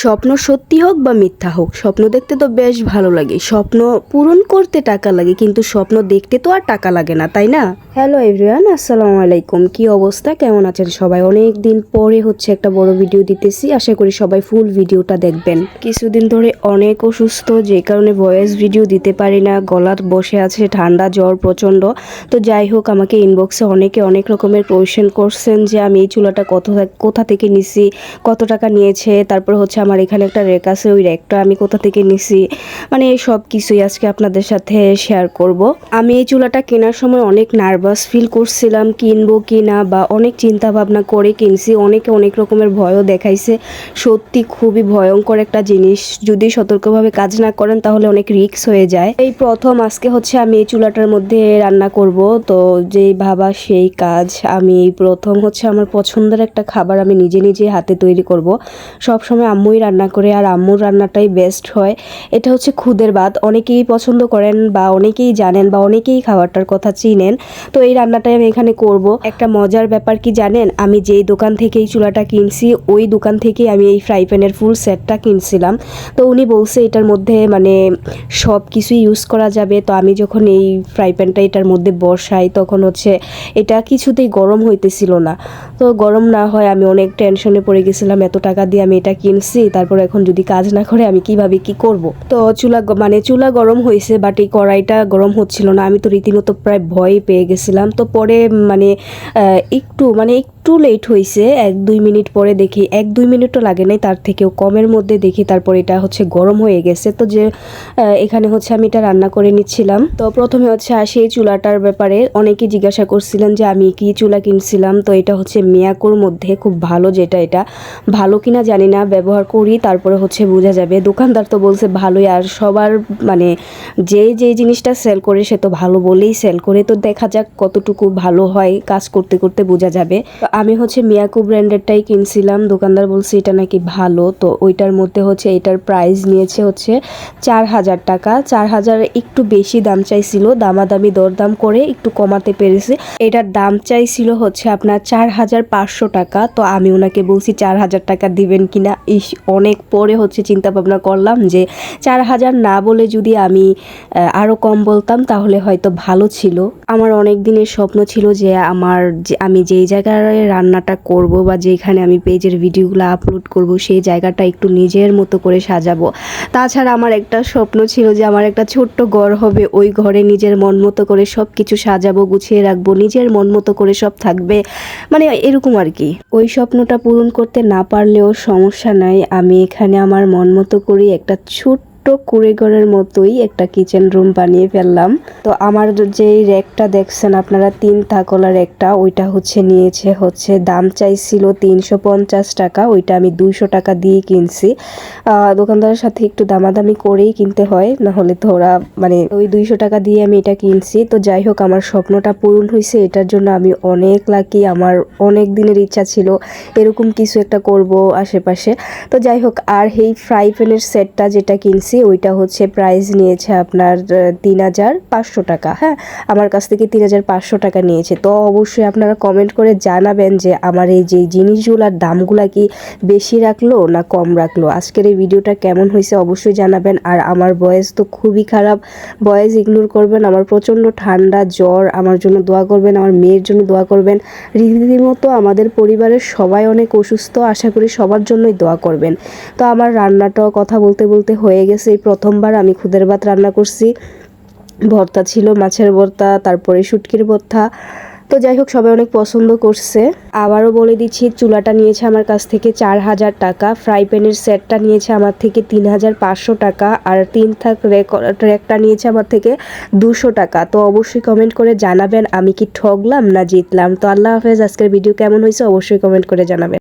স্বপ্ন সত্যি হোক বা মিথ্যা হোক, স্বপ্ন দেখতে তো বেশ ভালো লাগে। স্বপ্ন পূরণ করতে টাকা লাগে, কিন্তু স্বপ্ন দেখতে তো আর টাকা লাগে না, তাই না? হ্যালো এভরিওয়ান, আসসালামু আলাইকুম। কি অবস্থা? কেমন আছেন সবাই? অনেক দিন পরে হচ্ছে একটা বড় ভিডিও দিতেছি। আশা করি সবাই ফুল ভিডিওটা দেখবেন। কিছুদিন ধরে অনেক অসুস্থ, যে কারণে ভয়েস ভিডিও দিতে পারি না। গলাত বসে আছে ঠান্ডা, জ্বর প্রচণ্ড। তো যাই হোক, আমাকে ইনবক্সে অনেকে অনেক রকমের কোয়েশ্চেন করছেন যে আমি এই চুলাটা কত কোথা থেকে নিছি, কত টাকা নিয়েছে? তারপর হচ্ছে আমার এখানে একটা রেক আছে, ওই রেকটা আমি কোথা থেকে নিছি? মানে এই সব কিছুই আজকে আপনাদের সাথে শেয়ার করব। আমি এই চুলাটা কেনার সময় অনেক নার্ভাস ফিল করছিলাম, কিনবো কি না বা অনেক চিন্তা ভাবনা করে কিনছি, অনেকে অনেক রকমের ভয়ও দেখাইছে। সত্যি খুবই ভয়ঙ্কর একটা জিনিস। যদি সতর্কভাবে কাজ না করেন তাহলে অনেক রিস্ক হয়ে যায়। এই প্রথম আজকে হচ্ছে আমি এই চুলাটার মধ্যে রান্না করব। তো যেই ভাবা সেই কাজ। আমি প্রথম হচ্ছে আমার পছন্দের একটা খাবার আমি নিজে নিজে হাতে তৈরি করব। সব সময় আম্মুই রান্না করে আর আম্মুর রান্নাটাই বেস্ট হয়। এটা হচ্ছে খুদের ভাত। অনেকেই পছন্দ করেন বা অনেকেই জানেন বা অনেকেই খাবারটার কথা চিনেন। তো এই রান্নাটাই আমি এখানে করব। একটা মজার ব্যাপার কি জানেন? আমি যেই দোকান থেকে এই চুলাটা কিনছি, ওই দোকান থেকেই আমি এই ফ্রাই প্যানের ফুল সেটটা কিনছিলাম। তো উনি বলছে, এটার মধ্যে মানে সব কিছুই ইউজ করা যাবে। তো আমি যখন এই ফ্রাই প্যানটা এটার মধ্যে বসাই, তখন হচ্ছে এটা কিছুতেই গরম হইতেছিল না। তো গরম না হয় আমি অনেক টেনশনে পড়ে গেছিলাম, এত টাকা দিয়ে আমি এটা কিনছি, তারপর এখন যদি কাজ না করে আমি কীভাবে কি করব? তো চুলা মানে চুলা গরম হয়েছে বাট এই কড়াইটা গরম হচ্ছিল না। আমি তো রীতিমতো প্রায় ভয় পেয়ে গেছিলাম তো পরে মানে একটু মানে একটু লেট হয়েছে এক দুই মিনিট পরে দেখি, এক দুই মিনিটও লাগে নাই, তার থেকেও কমের মধ্যে দেখি তারপর এটা হচ্ছে গরম হয়ে গেছে। তো যে এখানে হচ্ছে আমি এটা রান্না করে নিচ্ছিলাম। তো প্রথমে হচ্ছে আসি এই চুলাটার ব্যাপারে। অনেকে জিজ্ঞাসা করছিলেন যে আমি কি চুলা কিনছিলাম? তো এটা হচ্ছে মিয়াকোর মধ্যে, খুব ভালো যেটা এটা। ভালো কিনা জানি না, ব্যবহার করি, তারপরে হচ্ছে বোঝা যাবে। দোকানদার তো বলছে ভালোই, আর সবার মানে যে যে জিনিসটা সেল করে সে তো ভালো বলেই সেল করে। তো দেখা যাক কতটুকু ভালো হয়, কাজ করতে করতে বোঝা যাবে। আমি হচ্ছে মিয়াকো ব্র্যান্ডেরটাই কিনছিলাম। দোকানদার বলছে, এটা নাকি ভালো। তো ওইটার মধ্যে হচ্ছে, এটার প্রাইস নিয়েছে হচ্ছে চার হাজার টাকা। চার হাজার একটু বেশি দাম চাইছিল। দামাদামি, দরদাম করে একটু কমাতে পেরেছে। এটার দাম চাইছিল হচ্ছে আপনার চার হাজার পাঁচশো টাকা। তো আমি ওনাকে বলছি, চার হাজার টাকা দিবেন কিনা ইস, অনেক পরে হচ্ছে চিন্তা ভাবনা করলাম যে, চার হাজার না বলে যদি আমি আরও কম বলতাম, তাহলে হয়তো ভালো ছিল। আমার অনেক দিনের স্বপ্ন ছিল যে, আমার আমি যেই জায়গায় রান্নাটা করব বা যেখানে আমি পেজের ভিডিওগুলো আপলোড করব, সেই জায়গাটা একটু নিজের মতো করে সাজাবো। তাছাড়া আমার একটা স্বপ্ন ছিল যে আমার একটা ছোট্ট ঘর হবে, ওই ঘরে নিজের মন মতো করে সব কিছু সাজাবো, গুছিয়ে রাখব, নিজের মন মতো করে সব থাকবে। মানে এরকম আর কি। ওই স্বপ্নটা পূরণ করতে না পারলেও সমস্যা নাই, আমি এখানে আমার মন মতো করি একটা ছোট্ট কুড়েঘরের মতোই একটা কিচেন রুম বানিয়ে ফেললাম। তো আমার যে র্যাকটা দেখছেন, আপনারা তিন তাকলার একটা, ওইটা হচ্ছে নিয়েছে হচ্ছে, দাম চাইছিল তিনশো পঞ্চাশ টাকা, ওইটা আমি দুইশো টাকা দিয়ে কিনছি। দোকানদারের সাথে একটু দামাদামি করেই কিনতে হয় না হলে তো ওরা মানে ওই দুইশো টাকা দিয়ে আমি এটা কিনছি। তো যাই হোক, আমার স্বপ্নটা পূরণ হয়েছে, এটার জন্য আমি অনেক লাকি আমার অনেক দিনের ইচ্ছা ছিল এরকম কিছু একটা করব আশেপাশে। তো যাই হোক, আর এই ফ্রাই প্যানের সেটটা যেটা কিনছি ওইটা হচ্ছে প্রাইস নিয়েছে আপনার তিন হাজার পাঁচশো টাকা। হ্যাঁ আমার কাছ থেকে তিন হাজার পাঁচশো টাকা নিয়েছে। তো অবশ্যই আপনারা কমেন্ট করে জানাবেন যে আমার এই যে জিনিসগুলোর দামগুলো কি বেশি রাখল না কম রাখল। আজকের এই ভিডিওটা কেমন হয়েছে অবশ্যই জানাবেন। আর আমার বয়েস তো খুবই খারাপ। বয়েস ইগনোর করবেন, আমার প্রচণ্ড ঠান্ডা, জ্বর, আমার জন্য দোয়া করবেন, আমার মেয়ের জন্য দোয়া করবেন। রীতিমতো আমাদের পরিবারের সবাই অনেক অসুস্থ, আশা করি সবার জন্যই দোয়া করবেন। তো আমার রান্নাটাও কথা বলতে বলতে হয়ে গেছে। এই প্রথমবার আমি খুদের ভাত রান্না করছি। ভর্তা ছিল, মাছের ভর্তা, তারপরে শুটকির ভর্তা। তো যাই হোক, সবাই অনেক পছন্দ করছে। আবারও বলে দিচ্ছি, চুলাটা নিয়েছে আমার কাছ থেকে চার হাজার টাকা। ফ্রাই প্যানের সেটটা নিয়েছে আমার থেকে তিন হাজার পাঁচশো টাকা। আর তিন থাক র্যাকটা নিয়েছে আমার থেকে দুশো টাকা। তো অবশ্যই কমেন্ট করে জানাবেন, আমি কি ঠগলাম না জিতলাম। তো আল্লাহ হাফেজ, আজকের ভিডিও কেমন হয়েছে অবশ্যই কমেন্ট করে জানাবেন।